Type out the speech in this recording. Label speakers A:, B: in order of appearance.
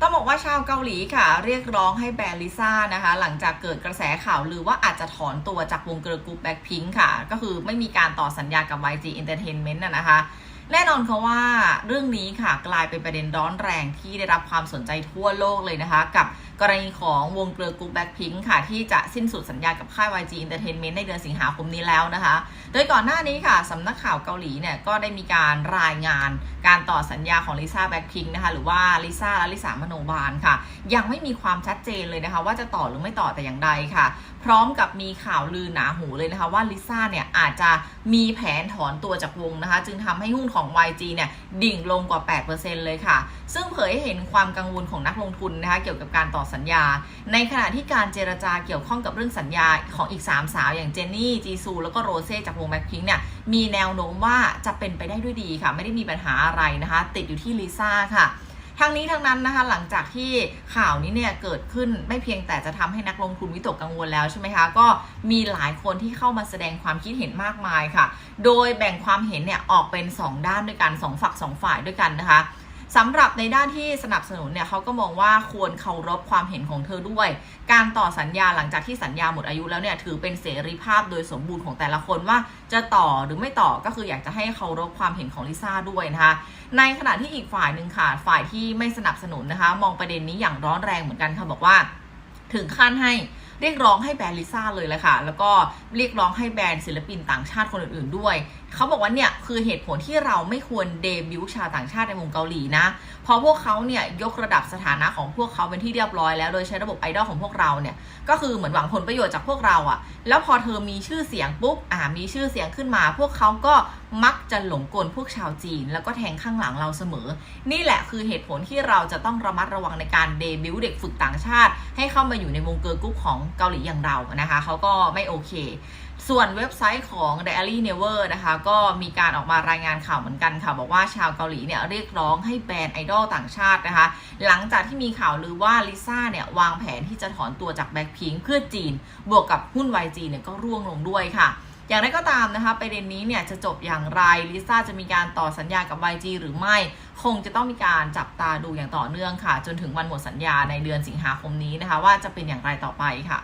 A: ต้องบอกว่าชาวเกาหลีค่ะ เรียกร้องให้แบร์ลิซ่านะคะ หลังจากเกิดกระแสข่าวลือว่าอาจจะถอนตัวจากวงเกิร์ลกรุ๊ปแบ็คพิงค์ค่ะ ก็คือไม่มีการต่อสัญญากับ YG Entertainment นะนะคะ แน่นอนค่ะว่าเรื่องนี้ค่ะกลายเป็นประเด็นร้อนแรงที่ได้รับความสนใจทั่วโลกเลยนะคะ กับกรณีของวงเกิร์ลกรุ๊ปแบ็คพิงค่ะ ที่จะสิ้นสุดสัญญากับค่าย YG Entertainment ในเดือนสิงหาคมนี้แล้วนะคะ โดยก่อนหน้านี้ค่ะสำนักข่าวเกาหลีเนี่ยก็ได้มีการรายงานการต่อสัญญาของลิซ่าแบ็คพิงค์นะคะหรือว่าลิซ่าและลิสามโนบาลค่ะ ยังไม่มีความชัดเจนเลยนะคะ ว่าจะต่อหรือไม่ต่อแต่อย่างใดค่ะ พร้อมกับมีข่าวลือหนาหูเลยนะคะว่าลิซ่าเนี่ยอาจจะมีแผนถอนตัวจากวงนะคะ จึงทำให้หุ้นของ YG เนี่ยดิ่งลงกว่า 8%เลยค่ะ ซึ่งเผยให้เห็นความกังวลของนักลงทุนนะคะเกี่ยวกับการต่อสัญญา ในขณะที่การเจรจาเกี่ยวข้องกับเรื่องสัญญาของอีก 3 สาวอย่างเจนนี่ จีซู แล้วก็โรเซ่จากวงแบ็คพิงเนี่ยมีแนวโน้มว่าจะเป็นไปได้ด้วยดีค่ะ ไม่ได้มีปัญหาอะไรนะคะ ติดอยู่ที่ลิซ่าค่ะ ทั้งนี้ทั้งนั้นนะคะหลังจากที่ข่าวนี้เนี่ยเกิดขึ้นไม่เพียงแต่จะทำให้นักลงทุนวิตกกังวลแล้วใช่ไหมคะ ก็มีหลายคนที่เข้ามาแสดงความคิดเห็นมากมายค่ะ โดยแบ่งความเห็นเนี่ยออกเป็น 2 ด้านด้วยกัน 2 ฝัก 2 ฝ่ายด้วยกันนะคะ สำหรับในด้านที่สนับสนุนเนี่ยเขาก็มองว่าควรเคารพความเห็นของเธอด้วย การต่อสัญญาหลังจากที่สัญญาหมดอายุแล้วเนี่ยถือเป็นเสรีภาพโดยสมบูรณ์ของแต่ละคนว่าจะต่อหรือไม่ต่อก็คืออยากจะให้เคารพความเห็นของลิซ่าด้วยนะคะในขณะที่อีกฝ่ายหนึ่งค่ะฝ่ายที่ไม่สนับสนุนนะคะ มองประเด็นนี้อย่างร้อนแรงเหมือนกันค่ะบอกว่าถึงขั้นให้เรียกร้องให้แบรนด์ลิซ่าเลยแหละค่ะ แล้วก็เรียกร้องให้แบรนด์ศิลปินต่างชาติคนอื่นๆด้วยเขาบอกว่าเนี่ยคือเหตุผลที่เราไม่ควรเดบิวต์ชาวต่างชาติในวงเกาหลีนะ เพราะพวกเขาเนี่ยยกระดับสถานะของพวกเขาเป็นที่เรียบร้อยแล้ว โดยใช้ระบบไอดอลของพวกเราเนี่ย ก็คือเหมือนหวังผลประโยชน์จากพวกเราอะแล้วพอเธอมีชื่อเสียงปุ๊บ อ่า มีชื่อเสียงขึ้นมา พวกเขาก็มักจะหลงกลพวกชาวจีน แล้วก็แทงข้างหลังเราเสมอ นี่แหละคือเหตุผลที่เราจะต้องระมัดระวังในการเดบิวต์เด็กฝึกต่างชาติ ให้เข้ามาอยู่ในวงเกิร์ลกรุ๊ปของเกาหลีอย่างเรานะคะ เขาก็ไม่โอเค ส่วนเว็บไซต์ของ Diary Never นะคะก็มีการออกมารายงานข่าวเหมือนกันค่ะ บอกว่าชาวเกาหลีเนี่ยเรียกร้องให้แบรนด์ไอดอลต่างชาตินะคะ หลังจากที่มีข่าวลือว่าลิซ่าเนี่ยวางแผนที่จะถอนตัวจากแบ็คพิงเพื่อจีน บวกกับหุ้น YG เนี่ยก็ร่วงลงด้วยค่ะอย่างไรก็ตามนะคะประเด็นนี้เนี่ยจะจบอย่างไรลิซ่าจะมีการต่อสัญญากับ YG หรือไม่ คงจะต้องมีการจับตาดูอย่างต่อเนื่องค่ะ จนถึงวันหมดสัญญาในเดือนสิงหาคมนี้นะคะ ว่าจะเป็นอย่างไรต่อไปค่ะ